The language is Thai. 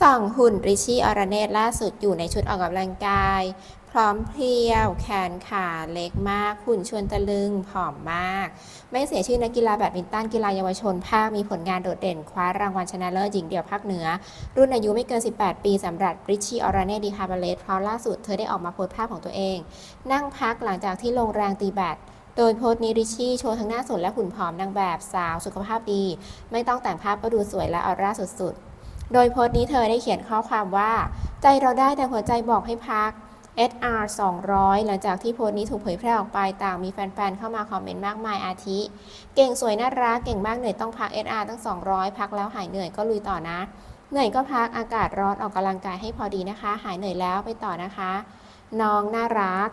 ส่องหุ่นริชี่อรเนตล่าสุดอยู่ในชุดออกกำลังกาย พร้อมเพรียว แขนขาเล็กมาก หุ่นชวนตะลึงผอมมาก ไม่เสียชื่อนักกีฬาแบดมินตันกีฬาเยาวชน ภาคมีผลงานโดดเด่น คว้ารางวัลชนะเลิศหญิงเดี่ยวภาคเหนือ รุ่นอายุไม่เกิน 18 ปีสำหรับริชี่อรเนตดีคาบาเลสเพราะล่าสุดเธอได้ออกมาโพสภาพของตัวเอง นั่งพักหลังจากที่ลงแรงตีแบดโดยโพสต์นี้ริชชี่โชว์ทั้งหน้าสดและหุ่นผอมนางแบบสาวสุขภาพดี ไม่ต้องแต่งภาพก็ดูสวยและออร่าสุดๆ โดยโพสต์นี้เธอได้เขียนข้อความว่า ใจเราได้แต่หัวใจบอกให้พัก SR 200 หลังจากที่โพสต์นี้ถูกเผยแพร่ออกไปต่างมีแฟนๆ เข้ามาคอมเมนต์มากมายอาทิ เก่งสวยน่ารัก เก่งมากเหนื่อยต้องพัก SR ตั้ง 200 พักแล้วหายเหนื่อยก็ลุยต่อนะ เหนื่อยก็พักอากาศร้อนออกกำลังกายให้พอดีนะคะ หายเหนื่อยแล้วไปต่อนะคะ น้องน่ารัก